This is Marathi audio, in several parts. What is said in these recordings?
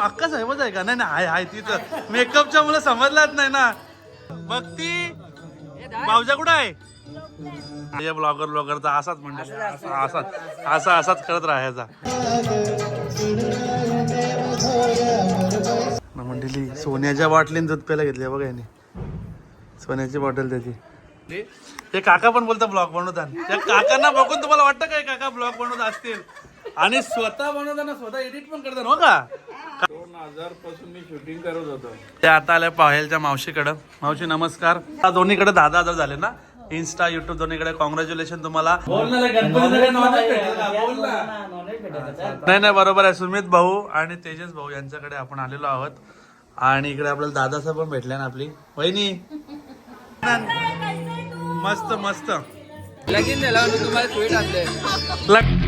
अक्का साहेबच आहे का? नाही नाही आहे आहे तिथं मेकअपच्या मुलं समजलाच नाही ना. बघती भाऊजा कुठं आहे? या ब्लॉगर ब्लॉगरचा असाच म्हणजे. असा असाच. असा असाच करत राहायचा. मंडळी सोन्याच्या बाटलीन दूध प्यायला घेतली बघा याने. सोन्याची बॉटल त्याची. ते काका पण बोलतात ब्लॉग बनवतात त्या काकांना बघून तुम्हाला वाटतं काय काका ब्लॉग बनवत असतील? आणि स्वतः बनवताना स्वतः एडिट पण करतात हो का? दोन हजारपासून मी शूटिंग करत होतो ते आता आल्या पाहेलच्या मावशीकडं मावशी नमस्कार आता दोन्हीकडे दहा दहा हजार झाले ना इन्स्टा युट्यूब दोन्हीकडे कॉंग्रॅच्युलेशन तुम्हाला नाही नाही बरोबर आहे सुमित भाऊ आणि तेजस भाऊ यांच्याकडे आपण आलेलो आहोत आणि इकडे आपल्याला दादासाहेब पण भेटले ना आपली वहिनी मस्त मस्त लगीन झालं तुम्हाला स्वीट आणले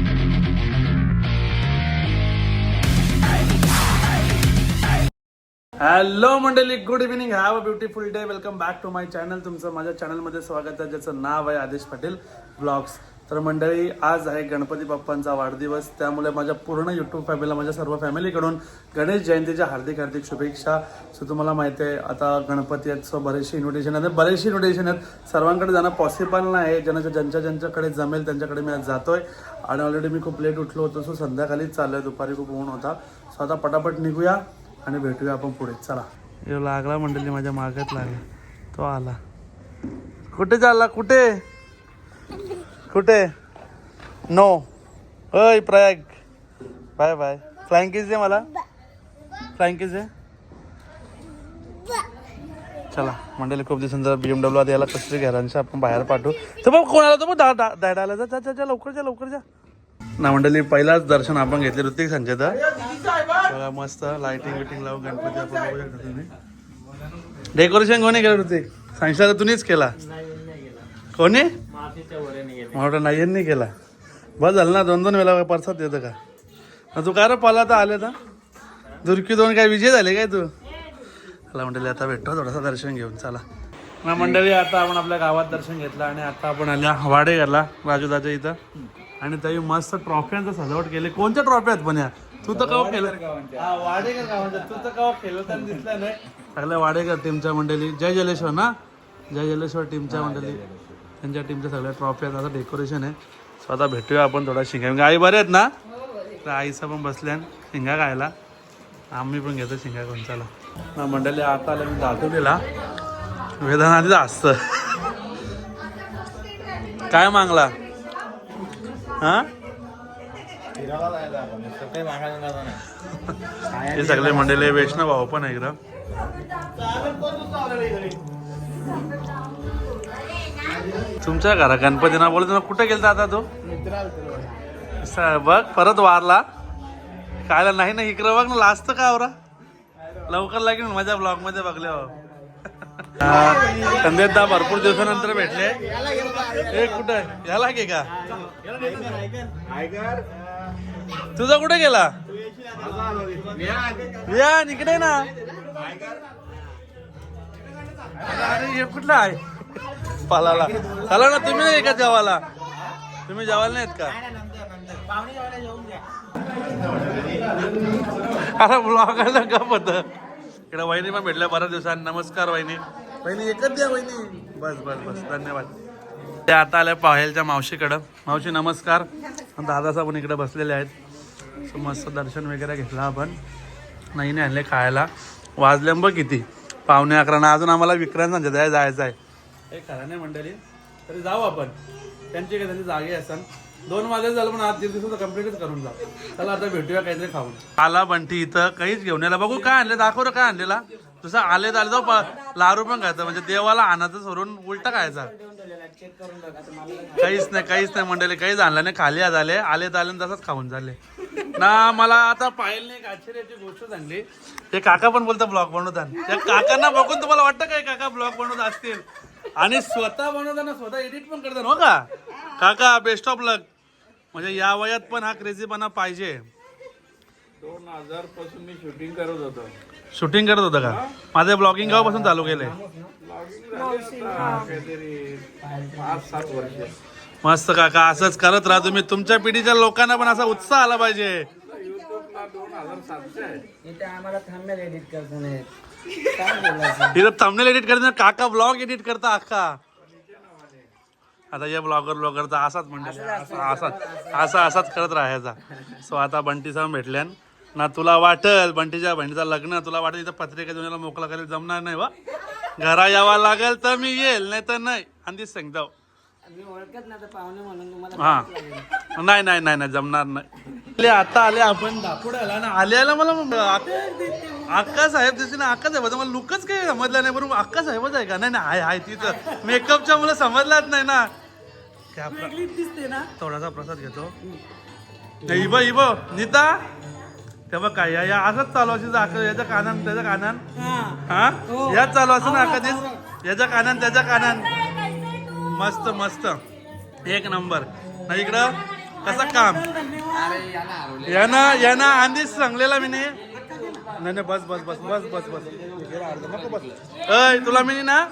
हॅलो मंडळी good evening. Have a beautiful day. Welcome back to my channel. तुमचं माझ्या चॅनलमध्ये स्वागत आहे ज्याचं नाव आहे आदेश पाटील ब्लॉग्स. तर मंडळी आज आहे गणपती बाप्पांचा वाढदिवस. त्यामुळे माझ्या पूर्ण युट्यूब फॅमिलीला माझ्या सर्व फॅमिलीकडून गणेश जयंतीच्या हार्दिक हार्दिक शुभेच्छा. सो तुम्हाला माहिती आहे आता गणपती आहेत सो बरेचसे इन्व्हिटेशन आहेत. बरेचसे इन्व्हिटेशन आहेत. सर्वांकडे जाणं पॉसिबल नाही. ज्यांच्या ज्यांच्या ज्यांच्याकडे जमेल त्यांच्याकडे मी आज जातोय. आणि ऑलरेडी मी खूप लेट उठलो होतो सो संध्याकाळीच चाललोय. दुपारी खूप ऊन होता. सो आता पटापट निघूया. आणि भेटूया आपण पुढे. चला. यो लागला मंडळी माझ्या मागत लागला. तो आला. कुठे चालला? कुठे? कुठे? नो. अय प्रयाग. Bye bye. फ्लँकीज दे मला. फ्लँकीज दे. चला मंडळी खूप दिवस जर बी बीएमडब्ल्यू आधी याला कसं घरांशी आपण बाहेर पाठवू. तर बघ कोण आला तर बघ दाडाला जा जा जा जा लवकर जा लवकर जा. ना मंडळी पहिलाच दर्शन आपण घेतले ऋतिक संजय बघा मस्त लाइटिंग विटिंग लावून गणपती आपण बघू शकता तुम्ही. डेकोरेशन कोणी केलं ऋतिक सांगशाला तुम्हीच केला. कोणी? मोठा नाही केला. बस झालं ना दोन दोन वेळा परसाद येतं का? तू काय रे पाला तर आले तर दुर्की दोन काय विजय झाले काय तू? चला मंडळी आता भेटतो थोडासा दर्शन घेऊन. चला. ना मंडळी आता आपण आपल्या गावात दर्शन घेतलं आणि आता आपण आल्या वाडेघरला राजूदाच्या इथं. आणि तरी मस्त ट्रॉफ्यांचं सजावट केली. कोणत्या ट्रॉफ्या आहेत पण या? तू तर कवा केलं हा, वाडेकर गावांच्या. तू तर कवा तर दिसलं नाही. सगळ्या वाडेकर टीमच्या मंडळी. जय जलेश्वर ना? जय जलेश्वर टीमच्या मंडळी. त्यांच्या टीमच्या सगळ्या ट्रॉफी आहेत. आता डेकोरेशन आहे. सो आता भेटूया आपण थोडा शिंगा. आई बरे आहेत ना? तर आईचा पण बसल्या शिंगा खायला. आम्ही पण घेतो शिंगा करून चला ना मंडळी आता आलं मी दाखवलेला वेदनाधीच असतं. काय मागला? हा? हे सगळे मंडळी वैष्णव भाऊ पण आहे इकडं. तुमच्या घरा गणपती ना बोलतो कुठे गेलता आता तो? बघ परत वारला. कायला नाही ना इकडं बघ ना लास्ट का आवरा? लवकर लागेल ना माझ्या ब्लॉगमध्ये बघले संदेशदा भरपूर दिवसानंतर भेटले. ए कुठं याला की का? तुझा कुठे गेला? या इकडे ना. अरे हे कुठला आहे? पालाला. चला ना तुम्ही नाही का जेवायला? तुम्ही जेवायला नाहीत का? अरे ब्लॉगायला का होत. इकडे वहिनी पण भेटल्या बऱ्याच दिवसांनी. नमस्कार वहिनी. वहिनी एकच द्या वहिनी. बस बस बस. धन्यवाद. ते आता आल्या पाहेलच्या मावशीकडं. मावशी नमस्कार. दादासाहेब पण इकडे बसलेले आहेत. सो मस्त दर्शन वगैरे घेतलं आपण. नाही नाही आणले खायला. वाजले बघ किती. पावणे अकरा. ना अजून आम्हाला विक्रांत सांगत जायचं आहे. हे खरं नाही मंडळी. तरी जाऊ आपण. त्यांची काही त्यांची जागे असतात दोन वाजे झालं पण आज दीड दिवसाचं कम्प्लीटच करून जाऊ चला आता भेटूया काहीतरी खाऊन. आला बंटी इथं. काहीच घेऊन यायला. बघू काय आणलं. दाखव काय आणलेला. तुझं आले तर आले जाऊ लारू पण खायचं म्हणजे देवाला आणायचं सोडून उलटा खायचा. काहीच नाही काहीच नाही मंडळी काहीच आणलं नाही. खाली आज आले आले तर आले आणि तसंच खाऊन झाले. ना मला आता पाहिलं एक आश्चर्याची गोष्ट सांगली. ते काका पण बोलतात ब्लॉग बनवतात त्या काकांना बघून तुम्हाला वाटतं काय काका ब्लॉग बनवत असतील? आणि स्वतः बनवताना स्वतः एडिट पण करतात हो का? काका बेस्ट ऑफ लक म्हणजे या वयात पण हा क्रेझीपणा पाहिजे. दोन हजारपासून मी शूटिंग करत होतो. शूटिंग करत होतं का? माझं ब्लॉगिंग केव्हापासून चालू केलंय. Vlogging झाले आता काहीतरी पाच सात वर्ष. मस्त काका असंच करत राहा तुम्ही. तुमच्या पिढीच्या लोकांना पण असा उत्साह आला पाहिजे. युट्यूबला दोन हजार सातशे आहे. इथे आम्हाला थांबेल एडिट काय बोलायचं इथं थंबनेल एडिट करताना काका ब्लॉग एडिट करता अख्खा. आता या ब्लॉगर ब्लॉगरचा असाच म्हणजे असा असा असा असाच करत राहायचा. सो आता बंटी साहेब भेटल्यान ना तुला वाटल बंटीच्या बहिणीचं लग्न तुला वाटेल इथं पत्रिका देऊन मोकळा करायला जमणार नाही वा घरा यावा लागेल तर मी येईल नाही तर नाही. आणि ती ना म्हणून तुम्हाला हा. नाही नाही नाही नाही जमणार नाही. आले आता आले आपण दापोड्याला ना. आले आला मला अक्का साहेब दिसते ना अक्का साहेब. मला लुकच काही समजलं नाही बरोबर. अक्का साहेबच आहे का? नाही नाही आहे आहे तिथं. मेकअपच्या मुलं समजलाच नाही ना. त्या प्र- थोडासा प्रसाद घेतो. इब इब नीता? तेव्हा काय? या- या असंच चालू असेल याच्या कानान त्याच्या कानान. हा. याच चालू असं ना कधीच? याच्या कानान त्याच्या कानान. मस्त मस्त. एक नंबर. ना इकडं? कसं काम? यानं यानं आधीच सांगलेला मी नाही. नाही बस बस बस बस बस बस. अय तुला मी ना?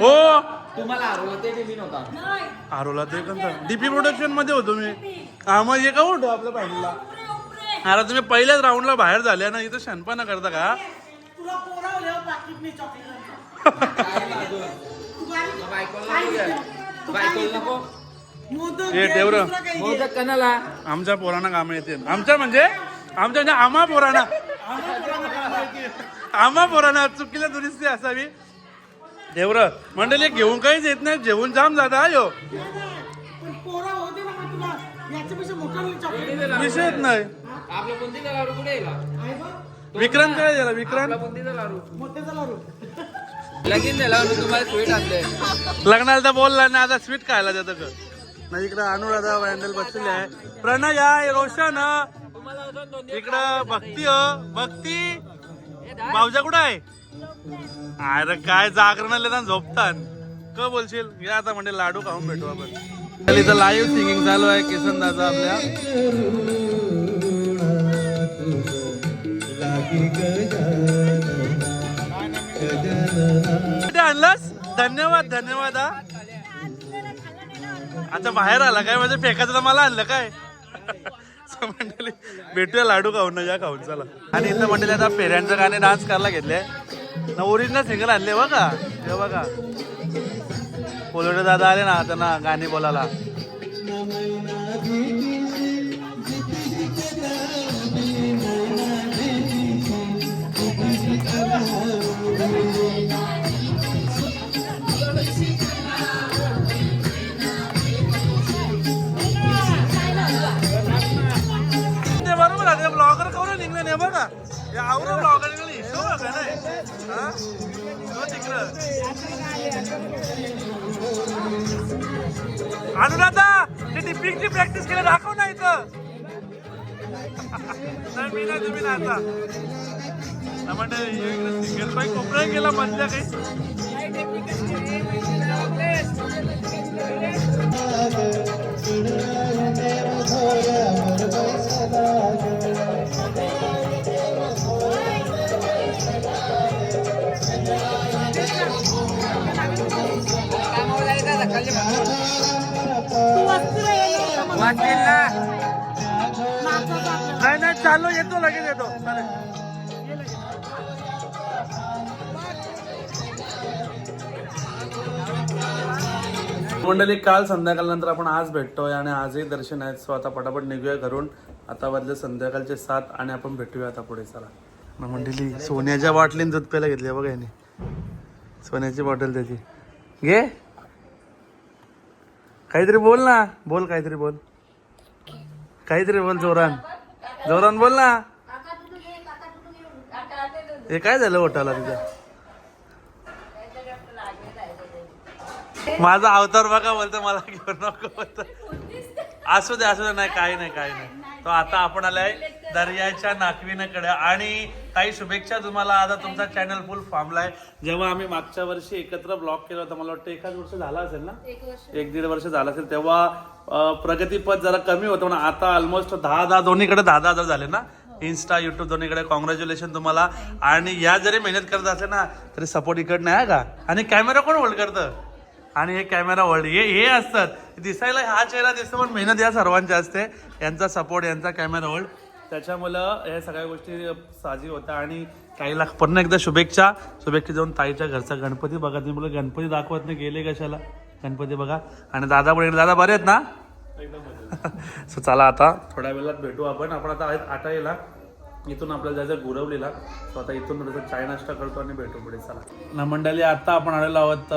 हो. तुम्हाला आरोला ते कोणतं डीपी प्रोडक्शनमध्ये होतो मी. हा मग हे का होतो आपल्या बहिणीला अरे तुम्ही पहिल्याच राऊंडला बाहेर झाल्या ना इथं शनपणा करता का? हे ठेवरं मोदक कणाला आमच्या पोरांना काम येते आमच्या म्हणजे? आमच्या म्हणजे आम्हा पोरांना. आम्हा पोरांना चुकीला दुरुस्ती असावी. देवर मंडळी घेऊन काहीच येत नाही. जेवून जाम जाता यो. विषयच नाही. आपला बुंदीचा लाडू कुठे विक्रांत काय झाला विक्रांत? आपला बुंदीचा लाडू. लगीन झाला तुम्हाला स्वीट आणले लग्नाला तर बोलला ना आता स्वीट खायला जातं का नाही इकडं अनुराधा वॅन्डल बसलेली आहे. प्रणय आहे रोशन इकडं भक्ती हो. भक्ती? भाऊजा कुठं आहे? अरे काय जागरण ना झोपतान. क बोलशील? या आता म्हणजे लाडू खाऊन भेटू आपण. तर इथं लाईव्ह सिंगिंग चालू आहे किसन दादा आपल्या. आणलास? धन्यवाद धन्यवाद हा. आता बाहेर आला काय? म्हणजे फेकायचं तर मला आणलं काय? मंडळी भेटूया लाडू खाऊन ना या खाऊन चला. आणि इथं मंडळी आता फेऱ्यांचं गाणे डान्स करायला घेतले. ना ओरिजिनल सिंगल आणले बघा. हे बघा. कोलोडे दादा आले ना त्यांना गाणी बोलायला. नाही मी नाही तुम्ही नाही आता. म्हणजे सिंगल बाईक कोपरा गेला मधल्या काही. वाचतील ना नाही नाही चालू येतो लगेच येतो. चालेल. मंडळी काल संध्याकाळनंतर आपण आज भेटतोय आणि आजही दर्शन आहेत. सो आता पटापट निघूया घरून. आता वाजले संध्याकाळचे सात आणि आपण भेटूया आता पुढे. चला. मंडळी सोन्याच्या बाटलीने दूध प्यायला घेतली बघा याने. सोन्याची बॉटल त्याची. घे. काहीतरी बोल ना. बोल काहीतरी बोल. काहीतरी बोल जोरान. जोरान बोल ना. हे काय झालं ओटाला तुझ्या माझा अवतार बघा बोलतो मला घेऊन नको बोलतो. असू दे असू दे नाही काही नाही काही नाही. तो आता आपण आलाय दर्याच्या नाकविनाकडे आणि काही शुभेच्छा तुम्हाला. आता तुमचा चॅनल फुल फॉर्मलाय जेव्हा आम्ही मागच्या वर्षी एकत्र ब्लॉग केला होता मला वाटतं एकाच वर्ष झाला असेल ना? एक दीड वर्ष झालं असेल. तेव्हा प्रगतीपद जरा कमी होतं पण आता ऑलमोस्ट दहा दहा दोन्हीकडे दहा दहा हजार झाले ना? इन्स्टा युट्यूब दोन्हीकडे. कॉंग्रॅच्युलेशन तुम्हाला. आणि या जरी मेहनत करत असेल ना तरी सपोर्ट इकडनं आहे का? आणि कॅमेरा कोण होल्ड करतं? आणि हे कॅमेरा होल्ड हे हे असतात. दिसायला हा चेहरा दिसतो पण मेहनत या सर्वांची असते. यांचा सपोर्ट यांचा कॅमेरा होल्ड त्याच्यामुळं या सगळ्या गोष्टी साजी होत्या. आणि ताईला पुन्हा एकदा शुभेच्छा. शुभेच्छा जाऊन ताईच्या घरचा गणपती बघा. तुम्ही मुलं गणपती दाखवत नाही गेले कशाला? गणपती बघा. आणि दादा पण दादा बरे आहेत ना? सो चला आता. थोड्या वेळात भेटू आपण. आपण आता आहेत आटाईला इथून आपल्याला जायचं गुरवलीला. सो आता इथून थोडंसं चाय नाश्ता करतो आणि भेटू पुढे. चला. ना मंडळी आता आपण आलेलो आहोत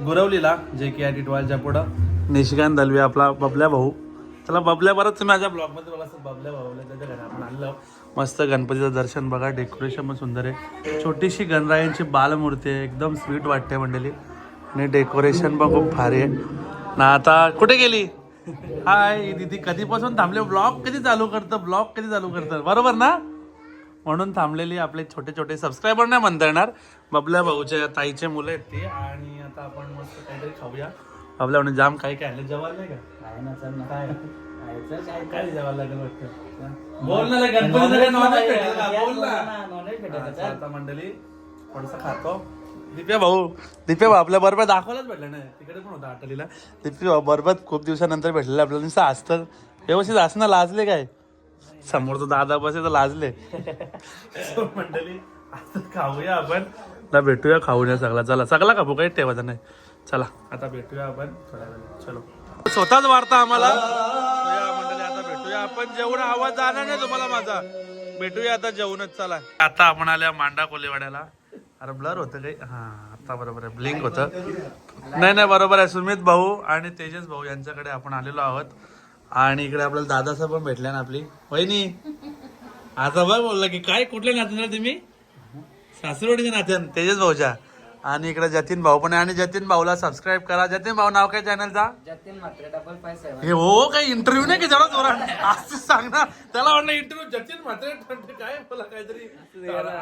गुरवलीला जे की टी टिटवालच्या पुढं. निशिकांत दलवी आपला बबल्या भाऊ. त्याला बबल्या बरंच तुम्ही माझ्या ब्लॉगमध्ये मला असं बबल्या भाऊला त्याच्या घरी आपण आणलं. मस्त गणपतीचं दर्शन बघा डेकोरेशन पण सुंदर आहे. छोटीशी गणरायांची बालमूर्ती आहे एकदम स्वीट वाटते मंडळी. आणि डेकोरेशन पण खूप भारी आहे. ना आता कुठे गेली? हाय दीदी कधीपासून थांबले? ब्लॉग कधी चालू करतं? ब्लॉग कधी चालू करतं? बरोबर ना? म्हणून थांबलेली आपले छोटे छोटे सबस्क्रायबर नाही म्हणता येणार. बबल्या भाऊच्या ताईचे मुलं आहेत ती आणि आता आपण मस्त काहीतरी खाऊया. बबल्या म्हणे जाम काही काय आणलं? जेवायला नाही का? काय काय? जेवायला लागेल वाटतं? बोल ना रे, गणपतीचं काय नॉनव्हेज भेटेल का? बोल ना. अच्छा, आता मंडळी. थोडस खातो. दिप्या भाऊ दिप्या भाऊ आपल्या बरोबर दाखवलाच भेटलं नाही. तिकडे पण होता आटलीला दिप्या भाऊ बरोबर खूप दिवसानंतर भेटलेलं आपल्याला. नुसतं असतं व्यवस्थित असणं लाजले काय? समोर तो दादा बसे तर लाजले. So, मंडळी. आता खाऊया आपण. ना भेटूया खाऊया सगळा चला सगळा खाऊ काही ठेवायचं नाही. चला. आता भेटूया आपण. थोड्या वेळाने चलो. स्वतःच वार्ता आम्हाला. या मंडळी आता भेटूया आपण. जेवण आवाज जाणार नाही तुम्हाला माझा. भेटूया आता जेवणच. चला. आता आपण आल्या मांडा कोलेवाड्याला. अरे ब्लर होतं काही? हा आता बरोबर आहे. ब्लिंक होतं. नाही नाही बरोबर आहे. सुमित भाऊ आणि तेजस भाऊ यांच्याकडे आपण आलेलो आहोत. आणि इकडे आपल्याला दादासाहेब पण भेटल्या ना आपली. वहिनी आता बघ बोलला की काय? कुठले नाते तुम्ही? सासरवाडीचे नात्यान तेजस भाऊच्या. आणि इकडे जतीन भाऊ पण आहे. आणि जतीन भाऊला सबस्क्राईब करा. जतीन भाऊ नाव काय चॅनलचा जतीन मात्र डबल हे हो काही इंटरव्ह्यू नाही की जरा जोरात? असं सांग ना त्याला वाटलं इंटरव्ह्यू जतीन ठरते काय बोला काहीतरी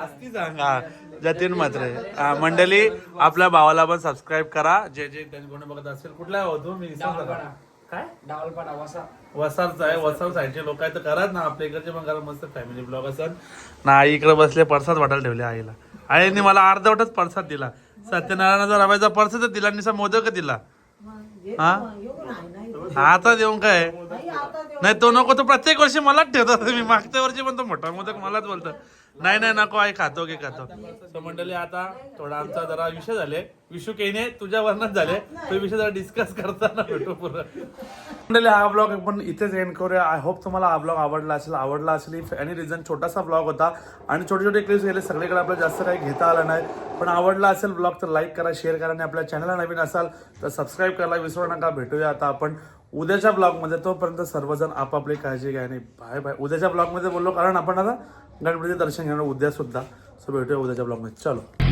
असती सांगा. जतीन म्हात्रे. हा, मंडळी आपल्या भावाला पण सबस्क्राईब करा. जे जे कोणी बघत असेल कुठला हो? विसरला का? काय? डावलपाडा वसा. वसारचा आहे वसार साईडचे लोक आहेत तर करा ना. आपल्या इकडचे पण करा. मस्त फॅमिली ब्लॉग असत ना आई इकडे बसले परसाद वाटायला ठेवले आईला. आईने मला अर्धवटच परसाद दिला. सत्यनारायणाचा रव्याचा परसाद दिला निसा मोदक दिला. हा? आता देऊन काय? नाही तो नको तो प्रत्येक वर्षी मलाच ठेवतो मी मागच्या वर्षी पण तो मोठा मोदक मलाच बोलतो. नाही नाही नको आई खातो की खातो. So मंडळी आता थोडा आमचा जरा विषय झाले. विषू केने तुझ्या वर्णात झाले. तो विषय जरा डिस्कस करताना भेटू पुढं. मंडळी हा ब्लॉग आपण इथेच एंड करूया. आय होप तुम्हाला हा ब्लॉग आवडला असेल आवडला असेल. इफ एनी रिझन छोटासा ब्लॉग होता आणि छोटे छोटे क्लिप्स गेले सगळीकडे आपल्याला जास्त काही घेता आलं नाही. पण आवडला असेल ब्लॉग तर लाईक करा शेअर करा आणि आपल्या चॅनलला नवीन असाल तर सबस्क्राईब करायला विसरू नका. भेटूया आता आपण उद्याच्या ब्लॉगमध्ये तोपर्यंत सर्वजण आपापली काळजी घ्या आणि बाय बाय उद्याच्या ब्लॉगमध्ये बोललो कारण आपण आता गणपतीचं दर्शन घेणार उद्या सुद्धा. सो भेटूया उद्याच्या ब्लॉगमध्ये चलो.